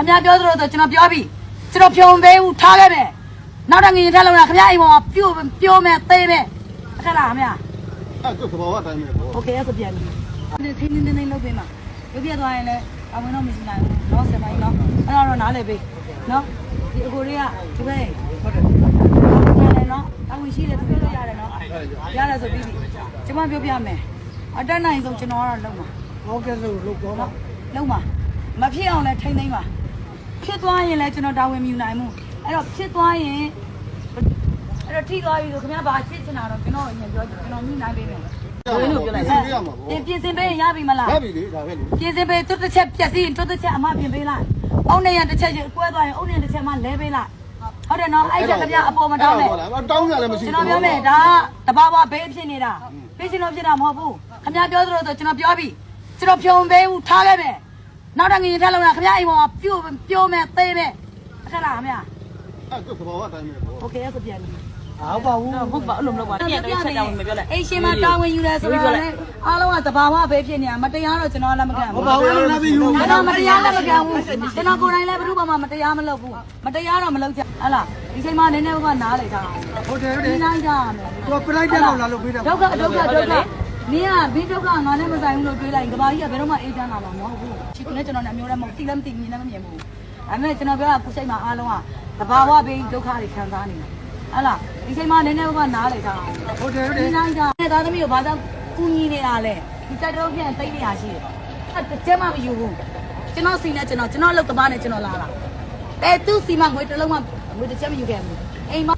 ခင်ဗျားပြောသလိုဆိုကျွန်တော်ပြောပြီကျွန်တော်ဖြုံပေးဘူးထားခဲ့မယ်နောက်တော့ငရင်ထက်လုံးလားခင်ဗျားအိမ်ပေါ်မှာပြို့ပြို့မယ်သေးမယ်အခက်လားခင်ဗျာ အဲ့ဒါသဘာဝအတိုင်းပဲပေါ့ โอเคအဲ့ဆိုပြန်ပြီဒီခင်းနေနေလုပ်ပေးမှာရုပ်ပြသွားရင်လည်းအဝင်တော့မရှိနိုင်ဘူးเนาะဆယ်မိုင်းเนาะအဲ့တော့နားလေပေးเนาะဒီအကိုတွေကဒီဘက်ဟုတ်တယ်ရတယ်เนาะအဝင်ရှိတယ်သူပြောလို့ရတယ်เนาะရတယ်ဆိုပြီးပြီကျွန်မပြောပြမယ်အတက်နိုင်ဆုံးကျွန်တော်ကတော့လုံမှာ ဟုတ်ကဲ့လို့လို့ပြောပါ လုံမှာမဖြစ်အောင်လည်းထိမ့်သိမ့်ပါ ဖြစ်သွားရင်လည်းကျွန်တော်တာဝန်မယူနိုင်ဘူးအဲ့တော့ဖြစ်သွားရင်အဲ့တော့ထိသွားပြီဆိုခင်ဗျားဘာဖြစ်ချင်တာတော့ကျွန်တော်အရင်ပြောကျွန်တော်ညှိနှိုင်းပေးမယ်ဘယ်လိုပြောလိုက်လဲရမှာပေါ့ပြင်ပြင်စင်ပေးရင်ရပြီမလားရပြီလေဒါပဲလေပြင်စင်ပေးတွတ်တစ်ချက်ပြက်စီရင်တွတ်တစ်ချက်အမပြင်ပေးလိုက်အုံနေရတစ်ချက်ကျကွဲသွားရင်အုံနေတစ်ချက်မှလဲပေးလိုက်ဟုတ်တယ်နော်အဲ့ချက်ခင်ဗျားအပေါ်မတောင်းနဲ့တောင်းရလည်းမရှိကျွန်တော်ပြောမယ်ဒါတဘာဝဘေးဖြစ်နေတာဘေးရှင်တော့ဖြစ်တာမဟုတ်ဘူးခင်ဗျားပြောသလိုဆိုကျွန်တော်ပြောပြီကျွန်တော်ဖြုံပေးဘူးထားခဲ့မယ် နောက်တော့ငရင်ထက်လုံးလားခင်ဗျားအိမ်ပေါ်မှာပြို့ပြို့မယ်သေးမယ်အခက်လားခင်ဗျာ အဲ့ဒါသဘာဝအတိုင်းပဲပေါ့ โอเคအဲ့ဆိုပြန်ပြီ ဟုတ်ပါဘူးဟုတ်ပါအဲ့လိုမလုပ်ပါနဲ့ပြန်တော့ချက်တောင်းမပြောလိုက် အိမ်ရှင်မတာဝန်ယူတယ်ဆိုတော့လေအားလုံးကတဘာဝဘေးဖြစ်နေတာမတရားတော့ကျွန်တော်လည်းမကန်ဘူး ဘာလို့လဲပြီးယူ ကျွန်တော်မတရားလည်းမကံဘူးကျွန်တော်ကိုယ်တိုင်လည်းဘယ်သူမှမတရားမလုပ်ဘူးမတရားတော့မလုပ်ကြဟလားဒီချိန်မှာနည်းနည်းကနားလေကြအောင် ဟုတ်တယ်ဟုတ်တ ဒီ ယ် နိုင်ကြရမယ် သူပလိုက်တဲ့လောက်လာလို့ပြီးတာ ဒုက္ခဒုက္ခဒုက္ခ မင်းကဘင်းဒုက္ခငါနဲ့မဆိုင်ဘူးလို့တွေးလိုက်ရင်ကဘာကြီးကဘယ်တော့မှအေးချမ်းလာမှာမဟုတ်ဘူးချစ်ကနဲ့ကျွန်တော်နဲ့အမျိုးလည်းမဟုတ်တိလည်းမတိမြင်လည်းမမြင်ဘူးဒါပေမဲ့ကျွန်တော်ပြောတာကိုယ်စိတ်မှာအားလုံးကတဘာဝဘေးဒုက္ခတွေခံစားနေတယ်ဟလားဒီချိန်မှာနည်းနည်းကနားလေကြအောင်ဟုတ်တယ်ဟုတ်တဒီယ်နိုင်ကြတဲ့သားသမီးကိုဘာကြောင့်ကူညီနေတာလဲဒီတက်တော့ပြန်တိတ်နေရရှိတယ်အဲ့တစ်ချက်မှမယူဘူးကျွန်တော်စီနဲ့ကျွန်တော်ကျွန်တော်အလုပ်တပားနဲ့ကျွန်တော်လာတာအဲသူစီမငွေတစ်လုံးမှငွေတစ်ချက်မယူခဲ့ဘူးအိမ်မ